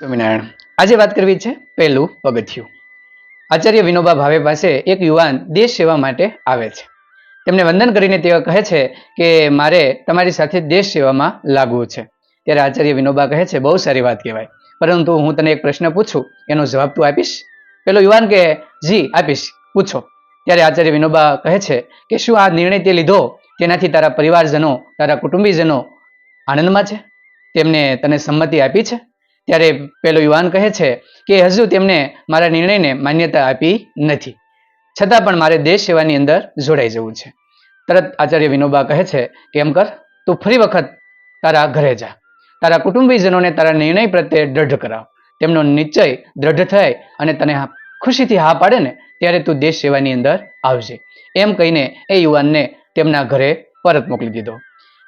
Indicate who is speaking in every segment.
Speaker 1: સ્વામિનારાયણ, આજે વાત કરવી છે પહેલું પગથિયું. આચાર્ય વિનોબા ભાવે પાસે એક યુવાન દેશ સેવા માટે આવે છે. તેમને વંદન કરીને તેઓ કહે છે કે મારે તમારી સાથે દેશ સેવામાં લાગવું છે. ત્યારે આચાર્ય વિનોબા કહે છે, બહુ સારી વાત કહેવાય. પરંતુ હું તને એક પ્રશ્ન પૂછું, એનો જવાબ તું આપીશ? પેલો યુવાન કે, જી, આપીશ. પૂછો. ત્યારે આચાર્ય વિનોબા કહે છે કે, શું આ નિર્ણય તે લીધો તેનાથી તારા પરિવારજનો, તારા કુટુંબીજનો આનંદમાં છે? તેમને તને સંમતિ આપી છે? ત્યારે પેલો યુવાન કહે છે કે હજુ તેમને મારા નિર્ણયને માન્યતા આપી નથી. છતાં પણ મારે દેશ સેવાની અંદર જોડાઈ જવું છે. તરત આચાર્ય વિનોબા કહે છે કે, એમ કર, તું ફરી વખત તારા ઘરે જા. તારા કુટુંબીજનોને તારા નિર્ણય પ્રત્યે દ્રઢ કરાવ. તેમનો નિશ્ચય દ્રઢ થાય અને તને ખુશીથી હા પાડે ને ત્યારે તું દેશ સેવાની અંદર આવજે. એમ કહીને એ યુવાનને તેમના ઘરે પરત મોકલી દીધો.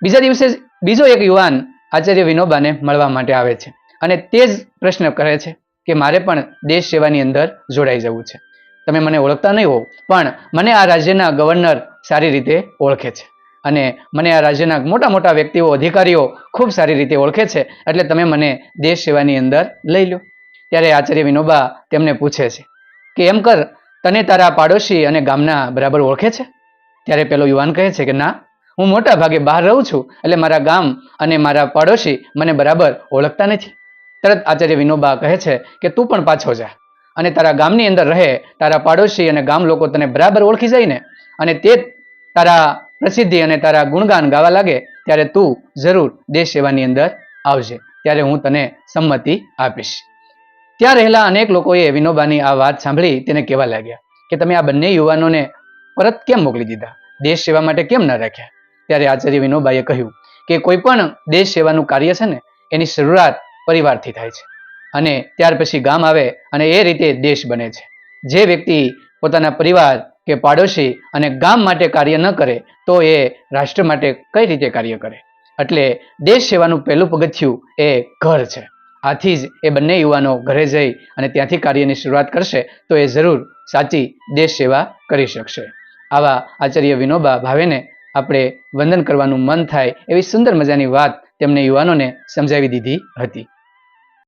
Speaker 1: બીજા દિવસે બીજો એક યુવાન આચાર્ય વિનોબાને મળવા માટે આવે છે. અને તે જ પ્રશ્ન કરે છે કે મારે પણ દેશ સેવાની અંદર જોડાઈ જવું છે. તમે મને ઓળખતા નહીં હો પણ મને આ રાજ્યના ગવર્નર સારી રીતે ઓળખે છે. અને મને આ રાજ્યના મોટા મોટા વ્યક્તિઓ, અધિકારીઓ ખૂબ સારી રીતે ઓળખે છે, એટલે તમે મને દેશ સેવાની અંદર લઈ લો. ત્યારે આચાર્ય વિનોબા તેમને પૂછે છે કે એમ કર, તને તારા પાડોશી અને ગામના બરાબર ઓળખે છે? ત્યારે પેલો યુવાન કહે છે કે ના, હું મોટા ભાગે બહાર રહું છું, એટલે મારા ગામ અને મારા પાડોશી મને બરાબર ઓળખતા નથી. તરત આચાર્ય વિનોબા કહે છે કે તું પણ પાછો જા અને તારા ગામની અંદર રહે, તારા પાડોશી અને ગામ લોકો તને બરાબર ઓળખી જાય ને અને તે તારા પ્રસિદ્ધિ અને તારા ગુણગાન ગાવા લાગે ત્યારે તું જરૂર દેશ સેવાની અંદર આવજે, ત્યારે હું તને સંમતિ આપીશ. ત્યાં રહેલા અનેક લોકોએ વિનોબાની આ વાત સાંભળી તેને કહેવા લાગ્યા કે તમે આ બંને યુવાનોને પરત કેમ મોકલી દીધા? દેશ સેવા માટે કેમ ન રાખ્યા? ત્યારે આચાર્ય વિનોબાએ કહ્યું કે કોઈ પણ દેશ સેવાનું કાર્ય છે ને, એની શરૂઆત પરિવારથી થાય છે. અને ત્યાર પછી ગામ આવે અને એ રીતે દેશ બને છે. જે વ્યક્તિ પોતાના પરિવાર કે પાડોશી અને ગામ માટે કાર્ય ન કરે, તો એ રાષ્ટ્ર માટે કઈ રીતે કાર્ય કરે? એટલે દેશ સેવાનું પહેલું પગથિયું એ ઘર છે. આથી જ એ બંને યુવાનો ઘરે જઈ અને ત્યાંથી કાર્યની શરૂઆત કરશે, તો એ જરૂર સાચી દેશ સેવા કરી શકશે. આવા આચાર્ય વિનોબા ભાવેને આપણે વંદન કરવાનું મન થાય એવી સુંદર મજાની વાત તેમને યુવાનોને સમજાવી દીધી હતી.